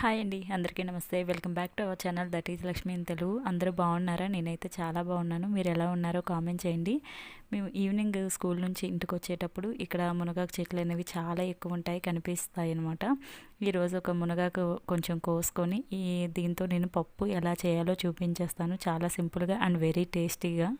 Hi అండి అందరికీ నమస్తే. Welcome back to our channel that is Lakshmi in Telugu. అందరూ బాగున్నారా? నేనైతే చాలా బాగున్నాను. మీరు ఎలా ఉన్నారో కామెంట్ చేయండి. మేము ఈవినింగ్ స్కూల్ నుంచి ఇంటికి వచ్చేటప్పుడు ఇక్కడ మునగాకు చెట్లు అనేవి చాలా ఎక్కువ ఉంటాయి కనిపిస్తాయి అనమాట ఈరోజు ఒక మునగాకు కొంచెం కోసుకొని ఈ దీంతో నేను పప్పు ఎలా చేయాలో చూపించేస్తాను. చాలా సింపుల్గా అండ్ వెరీ టేస్టీగా.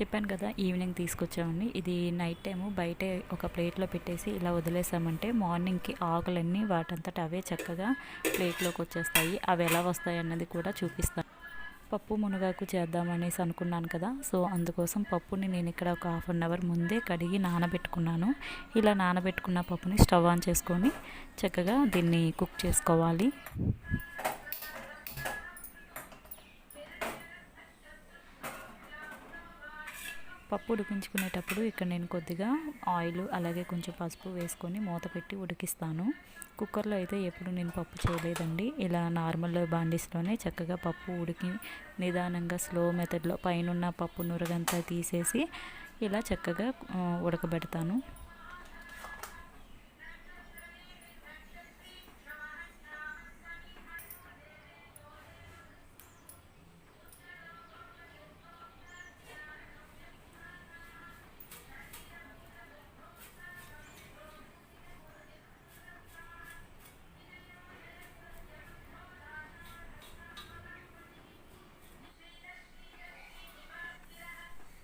చెప్పాను కదా ఈవినింగ్ తీసుకొచ్చామని. ఇది నైట్ టైము. బయటే ఒక ప్లేట్లో పెట్టేసి ఇలా వదిలేసామంటే మార్నింగ్కి ఆకులన్నీ వాటంతట అవే చక్కగా ప్లేట్లోకి వచ్చేస్తాయి. అవి ఎలా వస్తాయి అన్నది కూడా చూపిస్తాను పప్పు మునగాకు చేద్దామనేసి అనుకున్నాను కదా సో అందుకోసం పప్పుని నేను ఇక్కడ ఒక హాఫ్ అన్ అవర్ ముందే కడిగి నానబెట్టుకున్నాను. ఇలా నానబెట్టుకున్న పప్పుని స్టవ్ ఆన్ చేసుకొని చక్కగా దీన్ని కుక్ చేసుకోవాలి. పప్పు ఉడికించుకునేటప్పుడు ఇక్కడ నేను కొద్దిగా ఆయిల్ అలాగే కొంచెం పసుపు వేసుకొని మూత పెట్టి ఉడికిస్తాను. కుక్కర్లో అయితే ఎప్పుడు నేను పప్పు చేయలేదండి. ఇలా నార్మల్ బాండీస్లోనే చక్కగా పప్పు ఉడికి నిదానంగా స్లో మెథడ్లో పైన పప్పు నురగంతా తీసేసి ఇలా చక్కగా ఉడకబెడతాను.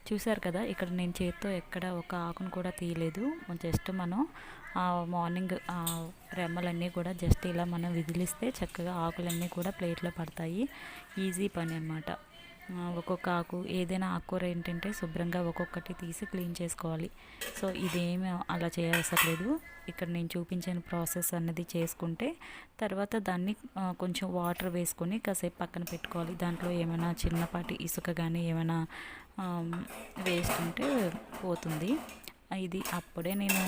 చూసారు కదా ఇక్కడ నేను చేతితో ఎక్కడ ఒక ఆకును కూడా తీయలేదు. జస్ట్ మనం మార్నింగ్ రెమ్మలన్నీ కూడా జస్ట్ ఇలా మనం విదిలిస్తే చక్కగా ఆకులన్నీ కూడా ప్లేట్లో పడతాయి. ఈజీ పని అనమాట ఒక్కొక్క ఆకు ఏదైనా ఆకుకూర ఏంటంటే శుభ్రంగా ఒక్కొక్కటి తీసి క్లీన్ చేసుకోవాలి. సో ఇదేమి అలా చేయాల్సలేదు ఇక్కడ నేను చూపించిన ప్రాసెస్ అన్నది చేసుకుంటే తర్వాత దాన్ని కొంచెం వాటర్ వేసుకొని కాసేపు పక్కన పెట్టుకోవాలి. దాంట్లో ఏమైనా చిన్నపాటి ఇసుక కానీ ఏమైనా వేస్ట్ ఉంటే పోతుంది. ఇది అప్పుడే నేను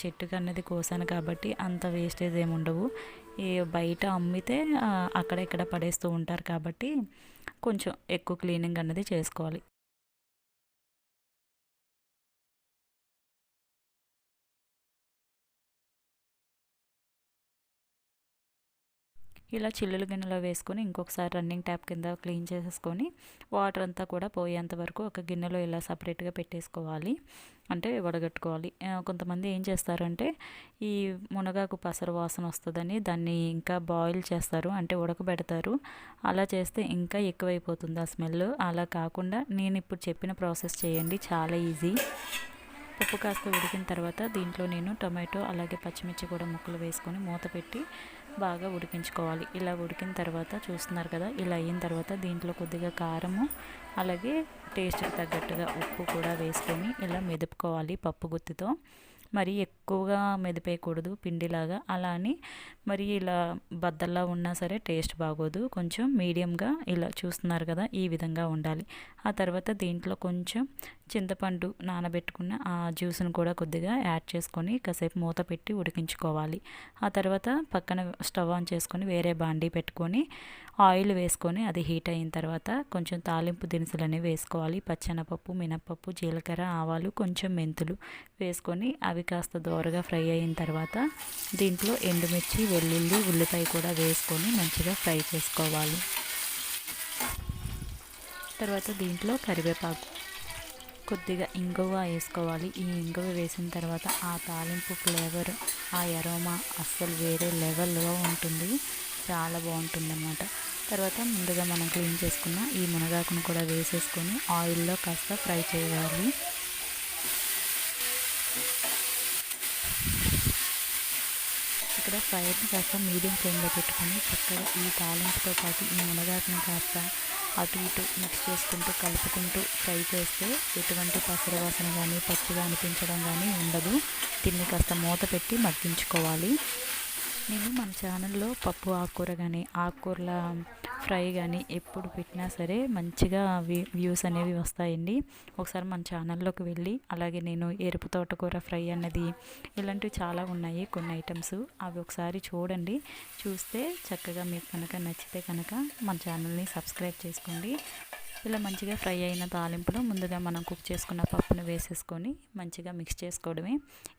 చెట్టుకు అన్నది కోసాను కాబట్టి అంత వేస్టేజ్ ఏమి ఉండవు. ఈ బయట అమ్మితే అక్కడ ఇక్కడ పడేస్తూ ఉంటారు కాబట్టి కొంచెం ఎక్కువ క్లీనింగ్ అన్నది చేసుకోవాలి. ఇలా చిల్లుల గిన్నెలో వేసుకొని ఇంకొకసారి రన్నింగ్ ట్యాప్ కింద క్లీన్ చేసేసుకొని వాటర్ అంతా కూడా పోయేంత వరకు ఒక గిన్నెలో ఇలా సపరేట్గా పెట్టేసుకోవాలి. అంటే వడగట్టుకోవాలి. కొంతమంది ఏం చేస్తారంటే ఈ మునగాకు పసరు వాసన వస్తుందని దాన్ని ఇంకా బాయిల్ చేస్తారు. అంటే ఉడకబెడతారు. అలా చేస్తే ఇంకా ఎక్కువైపోతుంది ఆ స్మెల్ అలా కాకుండా నేను ఇప్పుడు చెప్పిన ప్రాసెస్ చేయండి. చాలా ఈజీ పప్పు కాస్త ఉడికిన తర్వాత దీంట్లో నేను టొమాటో అలాగే పచ్చిమిర్చి కూడా ముక్కలు వేసుకొని మూత పెట్టి బాగా ఉడికించుకోవాలి. ఇలా ఉడికిన తర్వాత చూస్తున్నారు కదా ఇలా అయిన తర్వాత దీంట్లో కొద్దిగా కారము అలాగే టేస్ట్కి తగ్గట్టుగా ఉప్పు కూడా వేసుకొని ఇలా మెదుపుకోవాలి పప్పు గుత్తితో. మరి ఎక్కువగా మెదిపేయకూడదు పిండిలాగా. అలా అని మరి ఇలా బద్దల్లా ఉన్నా సరే టేస్ట్ బాగోదు. కొంచెం మీడియంగా ఇలా చూస్తున్నారు కదా ఈ విధంగా ఉండాలి. ఆ తర్వాత దీంట్లో కొంచెం చింతపండు నానబెట్టుకున్న ఆ జ్యూస్ను కూడా కొద్దిగా యాడ్ చేసుకొని కాసేపు మూత పెట్టి ఉడికించుకోవాలి. ఆ తర్వాత పక్కన స్టవ్ ఆన్ చేసుకొని వేరే బాండీ పెట్టుకొని ఆయిల్ వేసుకొని అది హీట్ అయిన తర్వాత కొంచెం తాలింపు దినుసులు అనేవి వేసుకోవాలి. పచ్చెనపప్పు మినప్పప్పు జీలకర్ర ఆవాలు కొంచెం మెంతులు వేసుకొని అవి కాస్త దోరగా ఫ్రై అయిన తర్వాత దీంట్లో ఎండుమిర్చి వెల్లుల్లి ఉల్లిపాయ కూడా వేసుకొని మంచిగా ఫ్రై చేసుకోవాలి. తర్వాత దీంట్లో కరివేపాకు కొద్దిగా ఇంగువ వేసుకోవాలి. ఈ ఇంగువ వేసిన తర్వాత ఆ తాలింపు ఫ్లేవర్ ఆ ఎరోమా అస్సలు వేరే లెవెల్లో ఉంటుంది. చాలా బాగుంటుంది అన్నమాట తర్వాత ముందుగా మనం క్లీన్ చేసుకున్న ఈ మునగాకును కూడా వేసేసుకొని ఆయిల్లో కాస్త ఫ్రై చేయాలి. ఇక్కడ ఫ్రైని కాస్త మీడియం ఫ్లేమ్లో పెట్టుకొని చక్కగా ఈ తాలింపుతో పాటు ఈ మునగాకుని కాస్త అటు ఇటు మిక్స్ చేసుకుంటూ కలుపుకుంటూ ఫ్రై చేస్తే ఎటువంటి పసర వాసన కానీ పచ్చిగా అనిపించడం కానీ ఉండదు. దీన్ని కాస్త మూత పెట్టి మగ్గించుకోవాలి. నేను మన ఛానల్లో పప్పు ఆకుకూర కానీ ఆకుకూరల ఫ్రై కానీ ఎప్పుడు పెట్టినా సరే మంచిగా వ్యూస్ అనేవి వస్తాయండి. ఒకసారి మన ఛానల్లోకి వెళ్ళి అలాగే నేను ఎరుపు తోటకూర ఫ్రై అన్నది ఇలాంటివి చాలా ఉన్నాయి కొన్ని ఐటమ్స్. అవి ఒకసారి చూడండి. చూస్తే చక్కగా మీకు కనుక నచ్చితే కనుక మన ఛానల్ని సబ్స్క్రైబ్ చేసుకోండి. ఇలా మంచిగా ఫ్రై అయిన తాలింపులో ముందుగా మనం కుక్ చేసుకున్న పప్పును వేసేసుకొని మంచిగా మిక్స్ చేసుకోవడమే.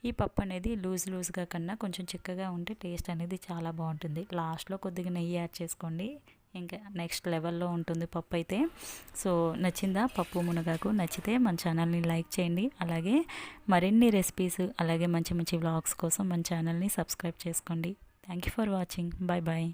ఈ పప్పు అనేది లూజ్ లూజ్గా కన్నా కొంచెం చిక్కగా ఉంటే టేస్ట్ అనేది చాలా బాగుంటుంది. లాస్ట్లో కొద్దిగా నెయ్యి యాడ్ చేసుకోండి. ఇంకా నెక్స్ట్ లెవెల్లో ఉంటుంది పప్పు అయితే. సో నచ్చిందా? పప్పు మునగాకు నచ్చితే మన ఛానల్ని లైక్ చేయండి. అలాగే మరిన్ని రెసిపీస్ అలాగే మంచి మంచి వ్లాగ్స్ కోసం మన ఛానల్ని సబ్స్క్రైబ్ చేసుకోండి. Thank you for watching bye bye